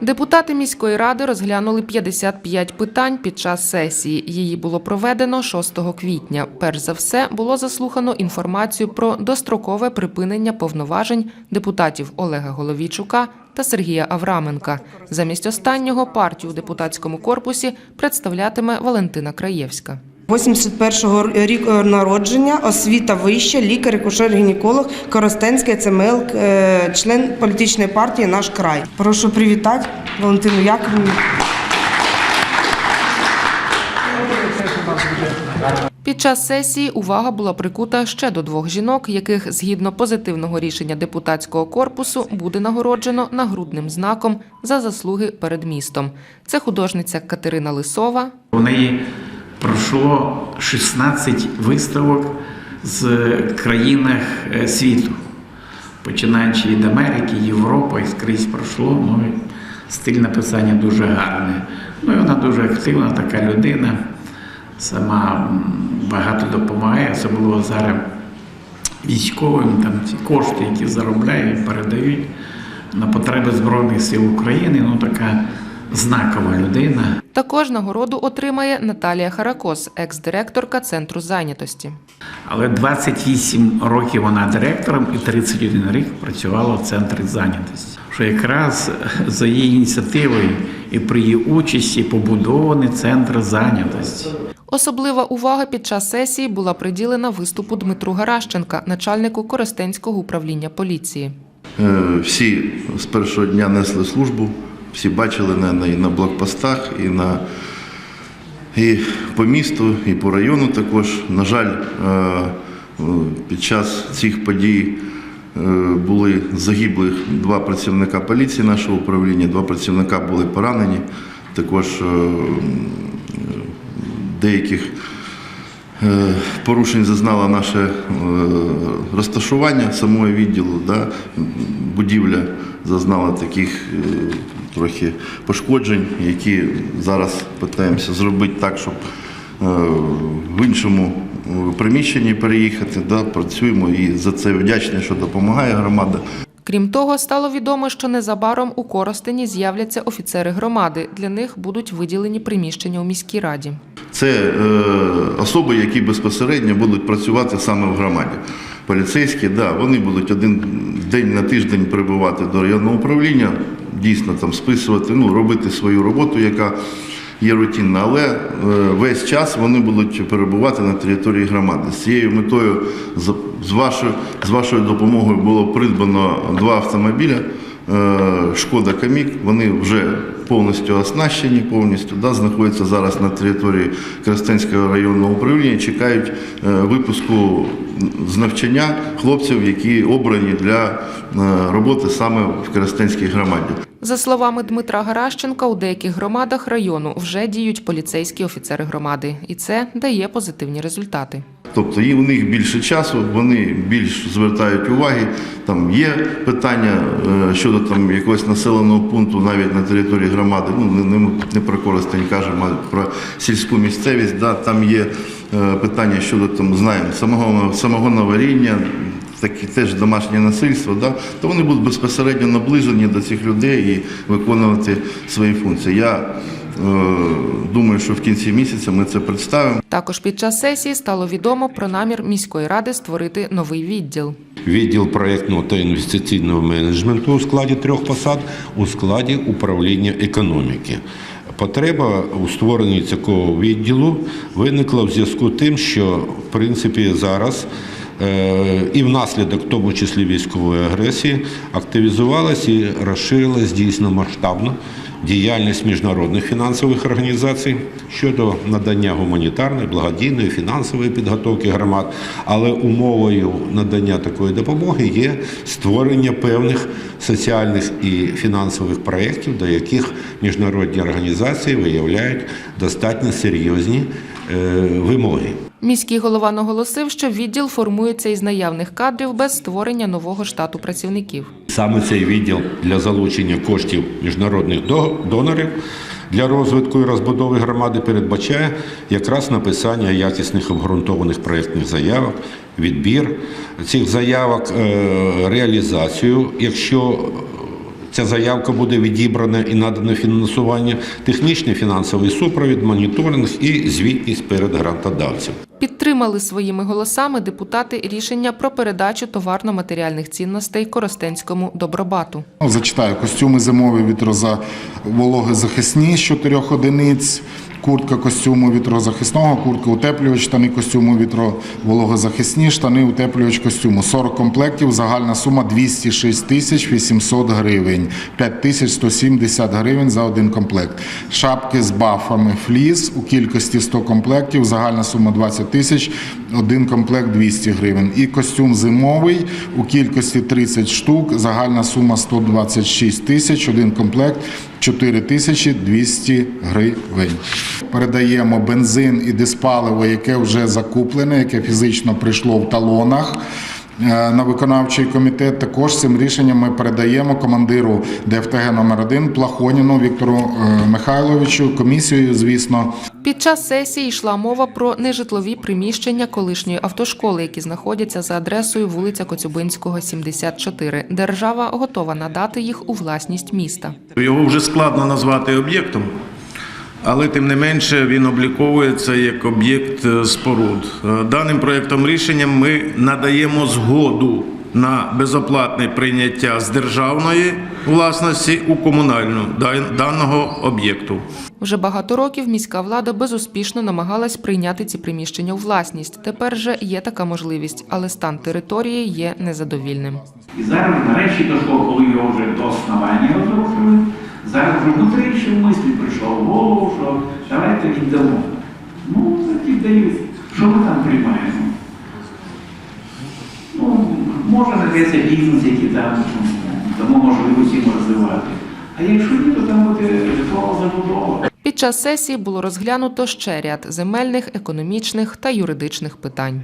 Депутати міської ради розглянули 55 питань під час сесії. Її було проведено 6 квітня. Перш за все було заслухано інформацію про дострокове припинення повноважень депутатів Олега Головійчука та Сергія Авраменка. Замість останнього партію у депутатському корпусі представлятиме Валентина Краєвська. 81-го рік народження, освіта вища, лікар, акушер-гінеколог, Коростенський ЦМЛ, е, член політичної партії Наш край. Прошу привітати Валентину Яковлевну. Під час сесії увага була прикута ще до двох жінок, яких згідно позитивного рішення депутатського корпусу буде нагороджено нагрудним знаком за заслуги перед містом. Це художниця Катерина Лисова, У неї пройшло 16 виставок з країнах е, світу, починаючи від Америки, Європи, і скрізь пройшло. Ну, стиль написання дуже гарний. Ну і вона дуже активна така людина, сама багато допомагає, особливо зараз військовим, там ці кошти, які заробляють, передають на потреби Збройних сил України. Ну така знакова людина. Також нагороду отримає Наталія Харакос, екс-директорка центру зайнятості. Але 28 років вона директором і 31 рік працювала в центрі зайнятості. Що якраз за її ініціативою і при її участі побудований центр зайнятості. Особлива увага під час сесії була приділена виступу Дмитру Гаращенка, начальнику Коростенського управління поліції. Е, Всі з першого дня несли службу, всі бачили на, і на блокпостах, і, на, і по місту, і по району також. На жаль, е, під час цих подій е, були загиблих два працівника поліції нашого управління, два працівника були поранені. Також е, деяких Порушень зазнало наше е, розташування самого відділу. Да? Будівля зазнала таких е, трохи пошкоджень, які зараз намагаємося зробити так, щоб е, в іншому е, приміщенні переїхати. Да? Працюємо і за це вдячні, що допомагає громада. Крім того, стало відомо, що незабаром у Коростені з'являться офіцери громади. Для них будуть виділені приміщення у міській раді. Це е, особи, які безпосередньо будуть працювати саме в громаді. Поліцейські, да, вони будуть один день на тиждень прибувати до районного управління, дійсно там списувати, ну, робити свою роботу, яка є рутинна, але е, весь час вони будуть перебувати на території громади. З цією метою з, вашою, з вашою допомогою було придбано два автомобіля. Е, Шкода Камік, вони вже повністю оснащені, повністю да, знаходяться зараз на території Коростенського районного управління, чекають е, випуску з навчання хлопців, які обрані для е, роботи саме в Коростенській громаді. За словами Дмитра Гаращенка, у деяких громадах району вже діють поліцейські офіцери громади, і це дає позитивні результати. Тобто і у них більше часу, вони більш звертають уваги. Там є питання е, щодо там якогось населеного пункту, навіть на території громади. Ну не, не, про Коростень кажемо, а про сільську місцевість. Да, там є е, питання щодо там знаємо самого самого наваріння. Такі теж домашнє насильство, да, то вони будуть безпосередньо наближені до цих людей і виконувати свої функції. Я думаю, що в кінці місяця ми це представимо. Також під час сесії стало відомо про намір міської ради створити новий відділ. Відділ проєктного та інвестиційного менеджменту у складі трьох посад у складі управління економіки. Потреба у створенні цього відділу виникла в зв'язку з тим, що в принципі зараз е, і внаслідок, в тому числі військової агресії, активізувалась і розширилась дійсно масштабно діяльність міжнародних фінансових організацій щодо надання гуманітарної, благодійної, фінансової підготовки громад. Але умовою надання такої допомоги є створення певних соціальних і фінансових проєктів, до яких міжнародні організації виявляють достатньо серйозні е, вимоги. Міський голова наголосив, що відділ формується із наявних кадрів без створення нового штату працівників. Саме цей відділ для залучення коштів міжнародних до- донорів для розвитку і розбудови громади передбачає якраз написання якісних обґрунтованих проєктних заявок, відбір цих заявок, е, реалізацію, якщо Ця заявка буде відібрана і надано фінансування, технічний фінансовий супровід, моніторинг і звітність перед грантодавцем. Підтримали своїми голосами депутати рішення про передачу товарно-матеріальних цінностей Коростенському добробату. Зачитаю костюми зимові вітроза вологозахисні з чотирьох одиниць. Куртка костюму вітрозахисного, куртка утеплювач, штани костюму вітровологозахисні, штани утеплювач костюму. 40 комплектів, загальна сума 206 тисяч 800 гривень, 5 тисяч 170 гривень за один комплект. Шапки з бафами фліс у кількості 100 комплектів, загальна сума 20 тисяч, один комплект 200 гривень. І костюм зимовий у кількості 30 штук, загальна сума 126 тисяч, один комплект 4 тисячі 200 гривень. Передаємо бензин і диспаливо, яке вже закуплене, яке фізично прийшло в талонах. е, На виконавчий комітет також цим рішенням ми передаємо командиру ДФТГ номер 1 Плахоніну Віктору е, Михайловичу. Комісію, звісно, Під час сесії йшла мова про нежитлові приміщення колишньої автошколи, які знаходяться за адресою вулиця Коцюбинського, 74. Держава готова надати їх у власність міста. Його вже складно назвати об'єктом, але тим не менше він обліковується як об'єкт е, споруд. Е, Даним проєктом рішенням ми надаємо згоду на безоплатне прийняття з державної власності у комунальну даного об'єкту. Вже багато років міська влада безуспішно намагалась прийняти ці приміщення у власність. Тепер же є така можливість, але стан території є незадовільним. І зараз нарешті дошло, коли його вже до основання розрушили, зараз вже внутрішньо в мислі прийшло в голову, що давайте віддамо. Ну, так віддають. Що ми там приймаємо? Може знайдеться бізнес, який там тому можливості їм розвивати. А якщо ні, то там буде житлова забудова. Під час сесії було розглянуто ще ряд земельних, економічних та юридичних питань.